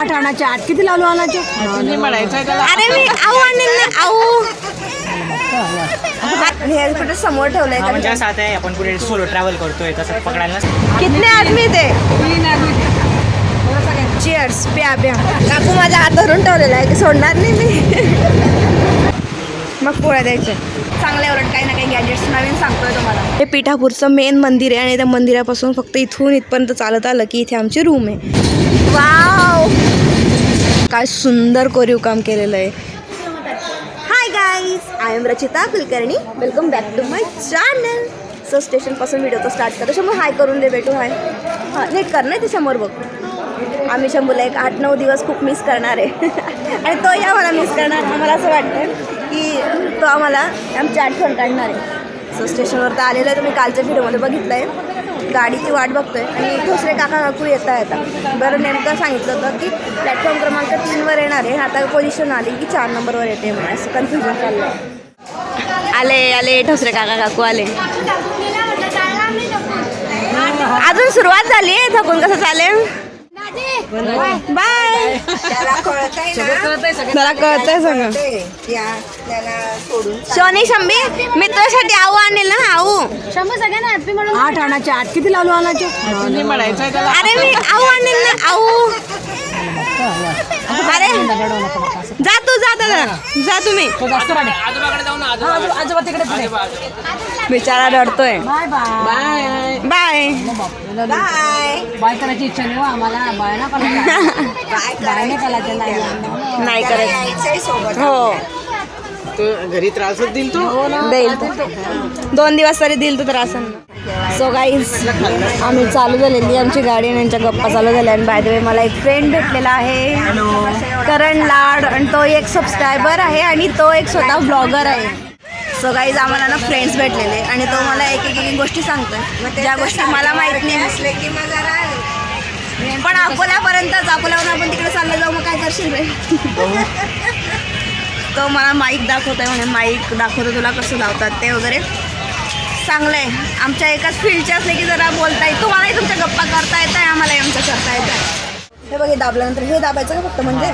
आठ आणाचे आठ किती लावलो आणाचे अरे मी आऊ आणेल ना आऊ. हे कुठे समोर ठेवलंय म्हणजे असं आता आहे, आपण कुठे सोलो ट्रॅव्हल करतोय तसं पकडायला नसतं. कितने आदमी ते? चिअर्स प्या प्या. काकू माझ्या हात धरून ठेवलेला आहे की सोडणार नाही मी? मग पोळ्या द्यायचे चांगल्या उलट काही ना काही गॅजेट्स नवीन सांगतोय तुम्हाला. हे पिठापूरचं मेन मंदिर आहे आणि त्या मंदिरापासून फक्त इथून इथपर्यंत चालत आलं की इथे आमची रूम आहे. वाव! काय सुंदर कोरीव काम केलेलं आहे. Hi guys I am Rachita Kulkarni. Welcome back to my channel so स्टेशनपासून व्हिडिओ तर स्टार्ट करतो. शंभू हाय करून दे बेटू हाय हां नीट कर नाही ते समोर बघ. आम्ही शंभूला एक आठ नऊ दिवस खूप मिस करणार आहे. आणि तोही आम्हाला मिस करणार आम्हाला असं वाटतं की तो आम्हाला आमची आठवण काढणार आहे. सो स्टेशनवर तर आलेलं आहे तुम्ही कालच्या व्हिडिओमध्ये बघितलं आहे गाडीची वाट बघतोय आणि दुसरे काका काकू येता येतात बरं नेमकं सांगितलं होतं की प्लॅटफॉर्म क्रमांक तीनवर येणार आहे. आता पोझिशन आली की चार नंबरवर येते म्हणून. असं कन्फ्युजन चाललं आहे आले आले. ठोसरे काका काकू आले. अजून सुरुवात झाली आहे थकून कसं चालेल? बाय. जरा कळतंय सगळं शनी शंभी मी तुझ्यासाठी आऊ आणेल ना आऊ. आठ आणाचे आठ. किती लावलो आणाचे अरे मी आऊ आणेल ना आऊ. अरे. जा तू जा दादा. जा तुम्ही. आजोबा तिकडे बिचारा रडतोय. Bye bye. Bye. Bye. Bye करायची इच्छा नाही हो आम्हाला. बाय ना बाय नाही करायचं. हो. घरी त्रास देईल तो? देईल. तो. दोन दिवस तरी देईल तो त्रास सो गाईज आम्ही चालू झालेली आमची गाडी आणि यांच्या गप्पा चालू झाल्या. आणि बाय द वे मला एक फ्रेंड भेटलेला आहे. करण लाड. आणि तो एक सबस्क्रायबर आहे आणि तो एक स्वतः ब्लॉगर आहे. सो गाईज आम्हाला ना फ्रेंड्स भेटलेले आणि तो मला एक एक एक गोष्टी सांगतोय ज्या गोष्टी मला माहीत नाही. असले की पण अकोल्यापर्यंतच. अकोल्यावरून आपण तिकडे चाललं जाऊ मग काय करशील रे? तो मला माईक दाखवतोय म्हणे. माईक दाखवतो तुला कसं लावतात ते वगैरे. चांगलं आहे आमच्या एकाच फील्डचे असले की जरा बोलता येईल तुम्हालाही तुमच्या गप्पा करता येत आहे आम्हालाही आमच्या करता येत आहे हे बघ हे दाबल्यानंतर हे दाबायचं का फक्त म्हणजे.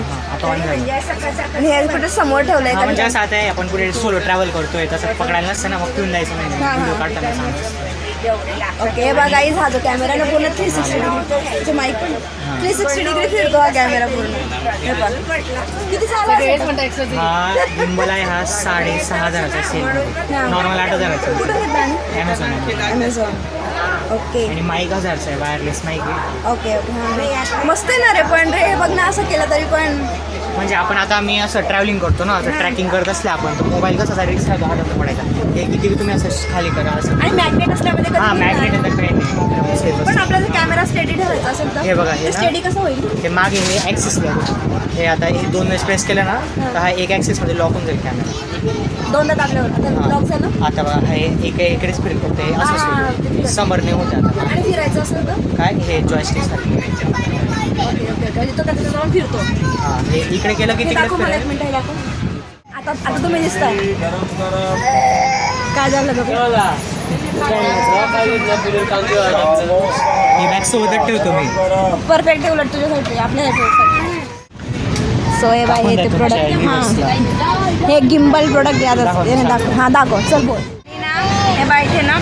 आणि हे कुठे समोर ठेवलंय म्हणजे का असं आता आहे, आपण कुठे सोलो ट्रॅव्हल करतोय तसं पकडायला नसतं ना मग पिऊन जायचं नाही. व्हिडिओ काढताना सांगायचं. ओके हे बघा गाईज हा जो कॅमेरा ना पूर्ण थ्री सिक्स्टी डिग्री माईक पण थ्री सिक्स्टी डिग्री फिरतो हा कॅमेरा पूर्ण. हे बघ. किती हा आहे हा साडे सहा हजाराचा सेल हा. नॉर्मल आठ हजाराचा कुठं घेतला ॲमेझॉन अमेझॉन ओके. आणि माईक हजारचा आहे वायरलेस माईक ओके ओके. मस्त आहे ना रे पण रे हे बघ ना असं केलं तरी पण. म्हणजे आपण आता मी असं ट्रॅव्हलिंग करतो ना असं ट्रॅकिंग करत असले आपण तर मोबाईल कसा रिक्स राहतो हातात पडायचा. हे किती तुम्ही असं खाली करा असं. आणि मॅग्नेट असल्यामध्ये हा नाही मॅग्नेट तर काही नाही. Safe पण असतं. आपल्याला कॅमेरा स्टेडी ठेवायचा असेल हे बघा, हे ना. स्टेडी कसं होईल? हे मागे हे ॲक्सिस हे आता हे दोन वेळेस प्रेस केलं ना तर हा एक ॲक्सिसमध्ये लॉक होऊन जाईल कॅमेरा दोनदा दाबल्यावर आता लॉक झालं? आता बघा हे एक इकडेच हा, हा, असं हा. समर नाही होते आता. आणि फिरायचं असेल तर? काय? हे जॉयस्टिक ओके जाऊन फिरतो हा हे इकडे केलं की हे तिकडे दाखव मला एक फिरेल मिनिट हे दाखव. आता आता तुम्ही दिसताय. काय झालं बघ. हे बॅग सोबतच ठेवतो मी. परफेक्ट आहे उलट तुझ्यासाठी. आपल्यासाठी सो हे बाय हे ते ना प्रोडक्ट तुमच्या हां. हे गिम्बल प्रोडक्ट याद दाखव ना. दाखव. हां दाखव. चल बोल. हे बाय इथे ना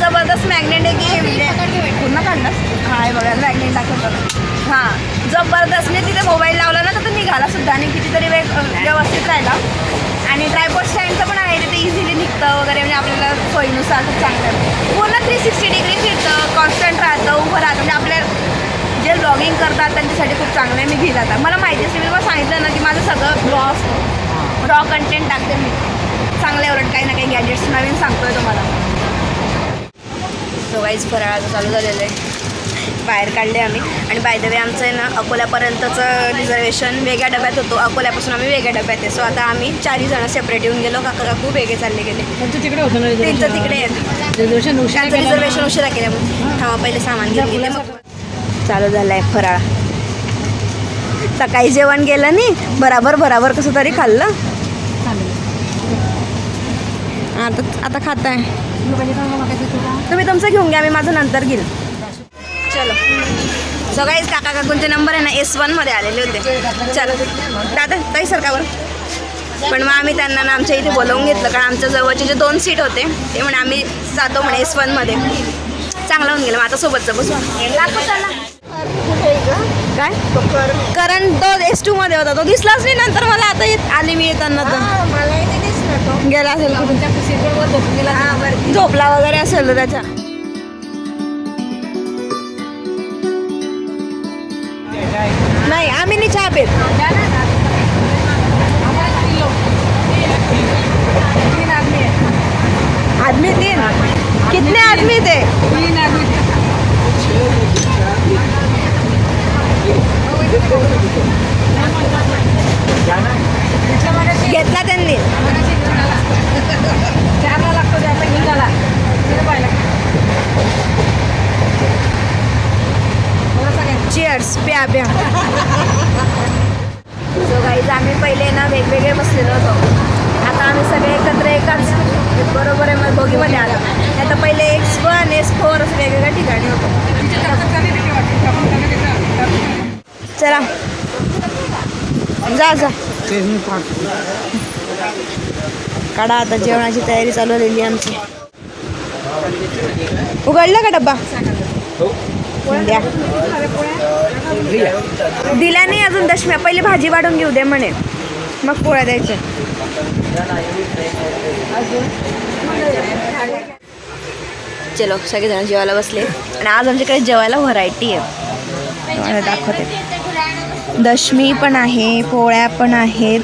जबरदस्त मॅग्नेट आहे की म्हणजे पूर्ण काढलं हां हे बघा मॅग्नेट दाखवतं. हां जबरदस्तने तिथे मोबाईल लावला ना तर तो निघाला सुद्धा आणि कितीतरी वेळ व्यवस्थित राहिला. आणि ट्रायपॉड स्टँडचं पण आहे तिथे इझिली निघतं वगैरे म्हणजे आपल्याला सोयीनुसार खूप चांगलं. पूर्ण थ्री सिक्स्टी डिग्री फिरतं कॉन्स्टंट राहतं उभं राहतं. म्हणजे आपल्या जे ब्लॉगिंग करतात त्यांच्यासाठी खूप चांगलं आहे मी घेईल आता. मला माहिती असते मी सांगितलं ना की माझं सगळं ब्लॉग रॉ कंटेंट टाकते मी. चांगलं आहे उलट काही ना काही गॅजेट्स नवीन सांगतोय तुम्हाला. सो वाईज फराळाचं चालू झालेलं आहे. बाहेर काढले आम्ही. आणि बाय द वे आमचं आहे ना अकोल्यापर्यंतचं रिझर्वेशन वेगळ्या डब्यात होतो. अकोल्यापासून आम्ही वेगळ्या डब्यात आहे. सो आता आम्ही चारही जण सेपरेट येऊन गेलो. काका काकू वेगळे चालले गेले. तिकडे होतं ना त्यांचं तिकडे आहे. रिझर्वेशन उशिरा केलं. रिझर्वेशन उशिरा केल्यामुळे. थांबा पहिले सामान घेऊन गेले चालू झालं आहे फराळ. सकाळी जेवण गेलं नाही बराबर बराबर कसं तरी खाल्लं. आता आता खाताय. तुम्ही तुमचं घेऊन घ्या मी माझं नंतर घेईल. चलो. सो काका काकूंचे नंबर आहे ना एस वनमध्ये आलेले होते. चलो. दादा ताई सरकावर. पण मग आम्ही त्यांना ना आमच्या इथे बोलवून घेतलं कारण आमच्या जवळचे जे दोन सीट होते ते म्हणे आम्ही जातो म्हणे एस वनमध्ये चांगला होऊन गेलं मग आता सोबतचं बसू. काय? कारण तो एस टू मध्ये होता. तो दिसलाच नाही नंतर मला आता येत आली मी येताना तर. गेला असेल कुठे? झोपला वगैरे असेल त्याच्या. नाही आम्ही नाही चहा पेत. आदमी तीन? कितने आदमी थे घेतला त्यांनी चारला लागतो त्याचा निघाला प्या सो गाईज आम्ही पहिले ना वेगवेगळे बसलेलो होतो. आता आम्ही सगळे एकत्र एकाच बरोबर आहे मग दोघीमध्ये आलो. नाही तर पहिले एक्स वन एस फोर असं वेगवेगळ्या ठिकाणी होतो. चला. जा जा. काढा आता जेवणाची तयारी चालू झालेली आमची. उघडलं का डब्बा? द्या. दिल्या नाही अजून दशम्या. पहिले भाजी वाढून घेऊ दे म्हणे. मग पोळ्या द्यायच्या. चलो सगळेजण जेवायला बसले. आणि आज आमच्याकडे जेवायला व्हरायटी आहे. दाखवते. दशमी पण आहे पोळ्या पण आहेत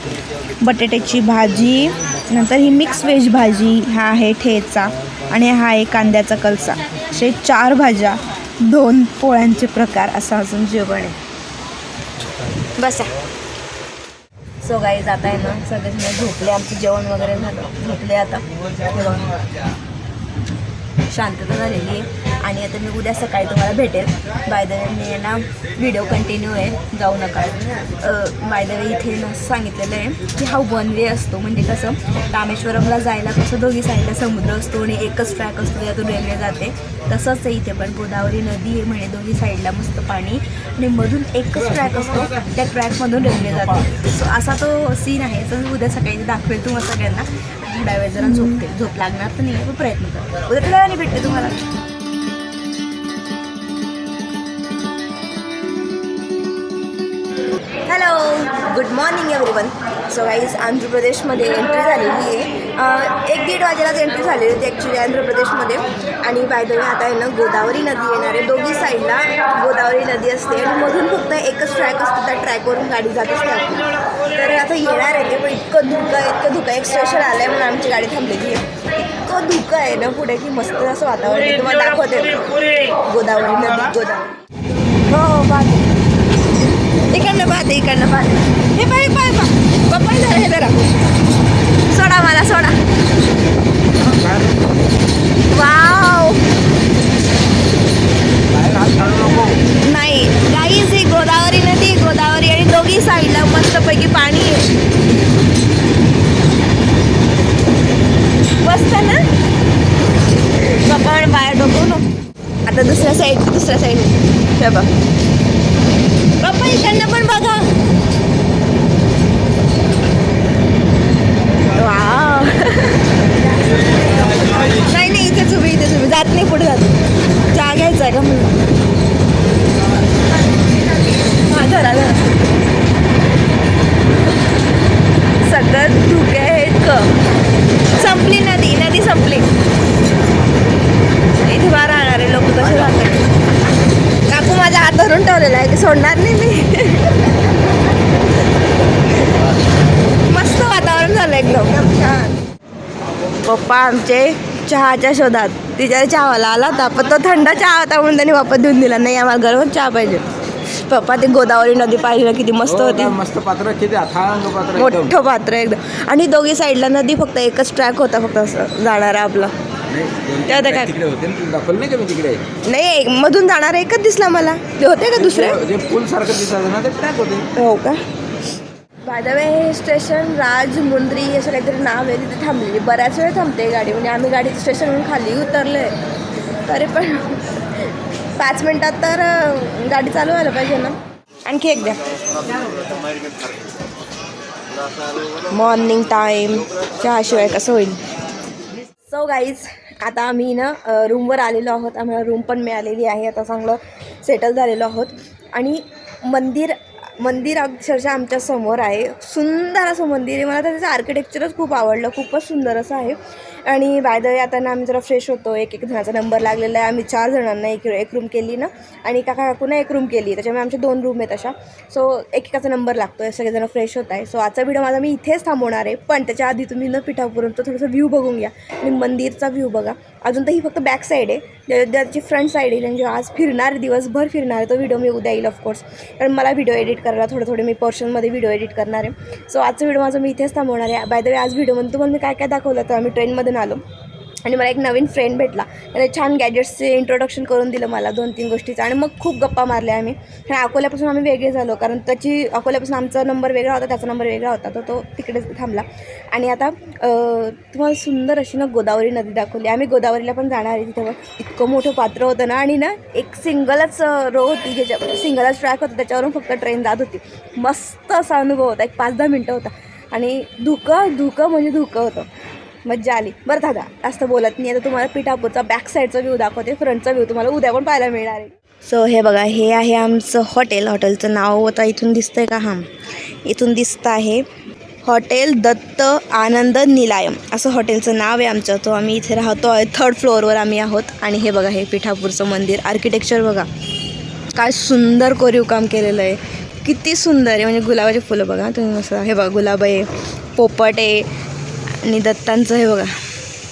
बटाट्याची भाजी नंतर ही मिक्स व्हेज भाजी हा आहे ठेचा आणि हा आहे कांद्याचा कलसा. असे चार भाज्या. दोन पोळ्यांचे प्रकार असं अजून जेवण आहे. बसा. सो गाई जात आहे ना सगळेजण झोपले आमचं जेवण वगैरे झालं. झोपले आता. शांतता झालेली आहे. आणि आता मी उद्या सकाळी तुम्हाला भेटेल. बाय द वे मी आहे ना व्हिडिओ कंटिन्यू आहे. जाऊ नका. बाय द वे इथे ना सांगितलेलं आहे की हा वन वे असतो. म्हणजे कसं रामेश्वरमला जायला कसं दोघी साईडला समुद्र असतो आणि एकच ट्रॅक असतो यातून रेल्वे जाते. तसंच आहे इथे पण गोदावरी नदी आहे म्हणे दोन्ही साईडला मस्त पाणी. आणि मधून एकच ट्रॅक असतो त्या ट्रॅकमधून रेल्वे जाते. सो असा तो सीन आहे. तर उद्या सकाळी दाखवेल तुम्हाला सगळ्यांना. थोड्या वेळ जरा झोपते झोप लागणार तर नाही पण प्रयत्न कर. उद्या थोड्या वेळाने भेटते तुम्हाला? Hello good morning everyone so guys Andhra प्रदेशमध्ये एंट्री झालेली आहे. एक दीड वाजेलाच एंट्री झालेली होती ॲक्च्युली आंध्र प्रदेशमध्ये आणि बाय आता आहे ना गोदावरी नदी येणार आहे दोघी साईडला गोदावरी नदी असते. आणि मधून फक्त एकच ट्रॅक असतो त्या ट्रॅकवरून गाडी जात असते आपली. तर आता येणार आहे ते पण इतकं धुकं इतकं धुकं एक स्टेशन आलं आहे म्हणून आमची गाडी थांबलेली आहे. इतकं धुकं आहे ना पुढे की मस्त असं वातावरण आहे. तुम्हाला दाखवते. गोदावरी नदी गोदावरी. हो हो पाहते. इकडनं पाहते इकडनं पाहते. हे पाय पाय पाय. पप्पा जरा हे जरा सोडा मला सोडा वाव नाही काहीच ही गोदावरी नदी गोदावरी आणि दोघी साईडला मस्तपैकी पाणी आहे मस्त ना पप्पा बाहेर डोकू नको आता दुसऱ्या साईड दुसऱ्या साईड हे बघ पप्पा इकडनं पण बघा वाव नाही नाही इथेच उभी इथेच उभी जात नाही पुढे जात चहा घ्यायचा आहे का म्हणून हा धरा धरा सगळं धुके आहेत क संपली नदी नदी संपली इथे बाहेर राहणारे लोक कसे राहतात काकू माझा हात धरून ठेवलेला आहे की सोडणार नाही मी. मस्त वातावरण झालं एकदम. छान पप्पा आमचे चहाच्या शोधात. तिच्या चहावाला आला होता पण तो थंड चहा होता म्हणून त्यांनी वापस देऊन दिला. नाही आम्हाला गरम चहा पाहिजे. पप्पा ते गोदावरी नदी पाहिजे किती मस्त हो होती. ना, मस्त पात्र किती. मोठं पात्र एकदम. आणि दोघी साईडला नदी फक्त एकच ट्रॅक होता फक्त असं जाणारा आपला. त्या काय- तिकडे होते. ना, तुला दाखवलं नाही का मी तिकडे? नाही एक- मधून जाणारा एकच दिसला मला. ते होते का दुसरे? जे- जे पूल सारखं दिसायचं ना ते ट्रॅक होते. हो का? बाय द वे हे स्टेशन राज मुंद्री असं काहीतरी नाव आहे तिथे थांबलेली. बऱ्याच वेळ थांबते गाडी. म्हणजे आम्ही गाडी स्टेशनवरून खाली उतरले तरी पण पाच मिनिटात तर अं, गाडी चालू व्हायला पाहिजे ना. आणखी एक द्या. मॉर्निंग टाईम चहाशिवाय कसं होईल? सो गाईज आता आम्ही ना रूमवर आलेलो आहोत. आम्हाला रूम पण मिळालेली आहे. आता चांगलं सेटल झालेलो आहोत. आणि मंदिर मंदिर अक्षरशः आमच्यासमोर आहे. सुंदर असं मंदिर आहे. मला त्याचं आर्किटेक्चरच खूप आवडलं. खूपच सुंदर असं आहे. आणि बाय द वे आता ना आम्ही जरा फ्रेश होतो एक एक जणाचा नंबर लागलेला आहे. आम्ही चार जणांना एक एक रूम केली ना. आणि काका काकूना एक रूम केली. त्याच्यामुळे आमचे दोन रूम आहेत अशा. सो एकेकाचा नंबर लागतो आहे सगळेजण फ्रेश होत आहे. सो आजचा व्हिडिओ माझा मी इथेच थांबवणार आहे. पण त्याच्या आधी तुम्ही न पिठापुरमचं थोडंसं व्ह्यू बघून घ्या. आणि मंदिरचा व्ह्यू बघा. अजून तर ही फक्त बॅक साईड आहे. ज्या- ज्याची फ्रंट साईड येईल म्हणजे आज फिरणार आहे, दिवसभर फिरणार आहे तो व्हिडिओ मी उद्या येईल ऑफकोर्स कारण मला व्हिडिओ एडिट करायला थोडं थोडे मी पोर्शनमध्ये व्हिडिओ एडिट करणार आहे. सो आजचा व्हिडिओ माझा मी इथेच थांबवणार आहे. बाय द वे आज व्हिडिओमध्ये तुम्हाला मी काय काय दाखवलं तर आम्ही ट्रेनमधून आलो. आणि मला एक नवीन फ्रेंड भेटला. त्याने छान गॅजेट्सचे इंट्रोडक्शन करून दिलं मला दोन तीन गोष्टीचं. आणि मग खूप गप्पा मारल्या आम्ही. आणि अकोल्यापासून आम्ही वेगळे झालो. कारण त्याची अकोल्यापासून आमचा नंबर वेगळा होता त्याचा नंबर वेगळा होता. तर तो तिकडे थांबला. आणि आता तुम्हाला सुंदर अशी ना गोदावरी नदी दाखवली. आम्ही गोदावरीला पण जाणार आहे तिथं. इतकं मोठं पात्र होतं ना. आणि ना एक सिंगलच रो होती. ज्याच्या सिंगलच ट्रॅक होता. त्याच्यावरून फक्त ट्रेन जात होती. मस्त असा अनुभव होता. एक पाच दहा मिनटं होता. आणि धुकं धुकं म्हणजे धुकं होतं. मज्जा आली. बरं दादा जास्त बोलत नाही. आता तुम्हाला पिठापूरचा बॅक साईडचा व्ह्यू दाखवते. फ्रंटचा व्ह्यू तुम्हाला उद्या पण पाहायला मिळणार आहे. सो हे बघा हे आहे आमचं हॉटेल हॉटेलचं नाव आता इथून दिसतंय का? हां. इथून दिसतं आहे. हॉटेल दत्त आनंद निलायम. असं हॉटेलचं नाव आहे आमचं. तो आम्ही इथे राहतो. आहे थर्ड फ्लोअरवर आम्ही आहोत. आणि हे बघा हे पिठापूरचं मंदिर. आर्किटेक्चर बघा. काय सुंदर कोरीव काम केलेलं आहे. किती सुंदर आहे. म्हणजे गुलाबाचे फुलं बघा. तुम्ही असं हे बघा गुलाब आहे पोपट आहे. आणि दत्तांचं हे बघा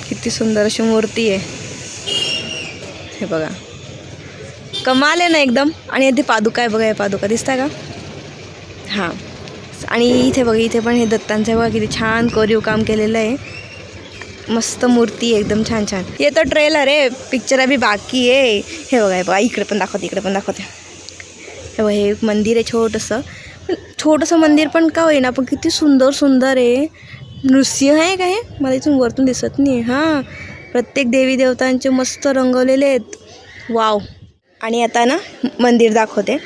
किती सुंदर अशी मूर्ती आहे. हे बघा. कमाल आहे ना एकदम. आणि इथे पादुका आहे बघा हे पादुका दिसता का? हां. आणि इथे बघा इथे पण हे दत्तांचं आहे बघा किती छान कोरीव काम केलेलं आहे. मस्त मूर्ती आहे एकदम छान छान. हे तर ट्रेलर आहे पिक्चर अभी बाकी आहे. हे बघा हे बघा इकडे पण दाखवते इकडे पण दाखवते. हे बघा हे एक मंदिर आहे छोटंसं. पण छोटंसं मंदिर पण का होईना पण किती सुंदर सुंदर आहे. नृत्य आहे का हे? मला इथून वरतून दिसत नाही हां प्रत्येक देवी देवतांचे मस्त रंगवलेले आहेत. वाव. आणि आता ना मंदिर दाखवते.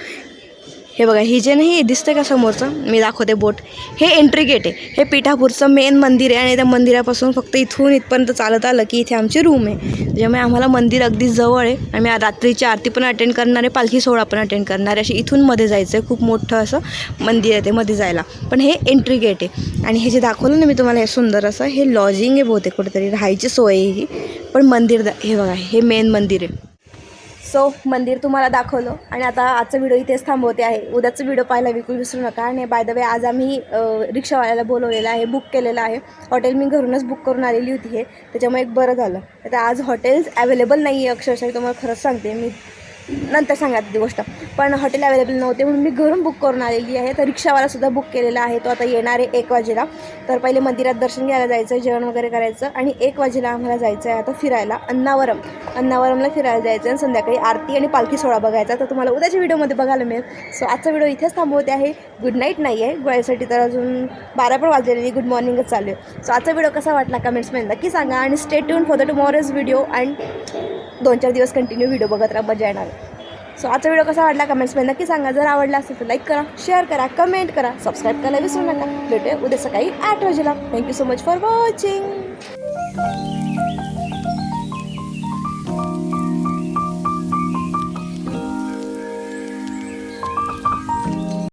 हे बघा ही जे नाही दिसतं का समोरचं? मी दाखवते बोट. हे एंट्री गेट आहे. हे पिठापूरचं मेन मंदिर आहे आणि त्या मंदिरापासून फक्त इथून इथपर्यंत चालत आलं की इथे आमची रूम आहे. ज्यामुळे आम्हाला मंदिर अगदी जवळ आहे. आम्ही रात्रीची आरती पण अटेंड करणार आहे पालखी सोहळा पण अटेंड करणार आहे. अशी इथून मध्ये जायचं आहे खूप मोठं असं मंदिर आहे ते मध्ये जायला. पण हे एंट्री गेट आहे. आणि हे जे दाखवलं ना मी तुम्हाला हे सुंदर असं हे लॉजिंग आहे बहुतेक कुठेतरी राहायची सोय आहे ही. पण मंदिर दा हे बघा हे मेन मंदिर आहे. सो मंदिर तुम्हाला दाखवलं आणि आता आजचा व्हिडिओ इथेच थांबवते आहे. उद्याचा व्हिडिओ पाहायला बिलकुल विसरू नका आणि बाय द वे आज आम्ही रिक्षावाल्याला बोलवलेलं आहे बुक केलेलं आहे. हॉटेल मी घरूनच बुक करून आलेली होती हे त्याच्यामुळे एक बरं झालं. आता आज हॉटेल्स अवेलेबल नाही आहे अक्षरशः तुम्हाला खरंच सांगते मी. नंतर सांगा ती गोष्ट. पण हॉटेल अवेलेबल नव्हते म्हणून मी घरून बुक करून आलेली आहे. तर रिक्षावालासुद्धा बुक केलेला आहे. तो आता येणार आहे एक वाजेला. तर पहिले मंदिरात दर्शन घ्यायला जायचं जेवण वगैरे करायचं आणि एक वाजेला आम्हाला जायचं आहे आता फिरायला अन्नावरम. अन्नावरमला फिरायला जायचं आणि संध्याकाळी आरती आणि पालखी सोहळा बघायचा तर तुम्हाला उद्याच्या व्हिडिओमध्ये बघायला मिळेल. सो आजचा व्हिडिओ इथेच थांबवते आहे. गुड नाईट नाही आहे. गोळ्यासाठी तर अजून बारा पण वाजलेली नाही गुड मॉर्निंगच चालू आहे. सो आजचा व्हिडिओ कसा वाटला कमेंट्समध्ये नक्की सांगा आणि stay tune for the tomorrow's video and दोन चार दिवस कंटिन्यू व्हिडिओ बघत राहा. मजा येणार. सो आजचा व्हिडिओ कसा वाटला कमेंट्समध्ये नक्की सांगा. जर आवडला असेल तर लाईक करा शेअर करा कमेंट करा सबस्क्राईब करायला विसरू नका. भेटूया उद्या सकाळी आठ वाजेला. Thank you so much for watching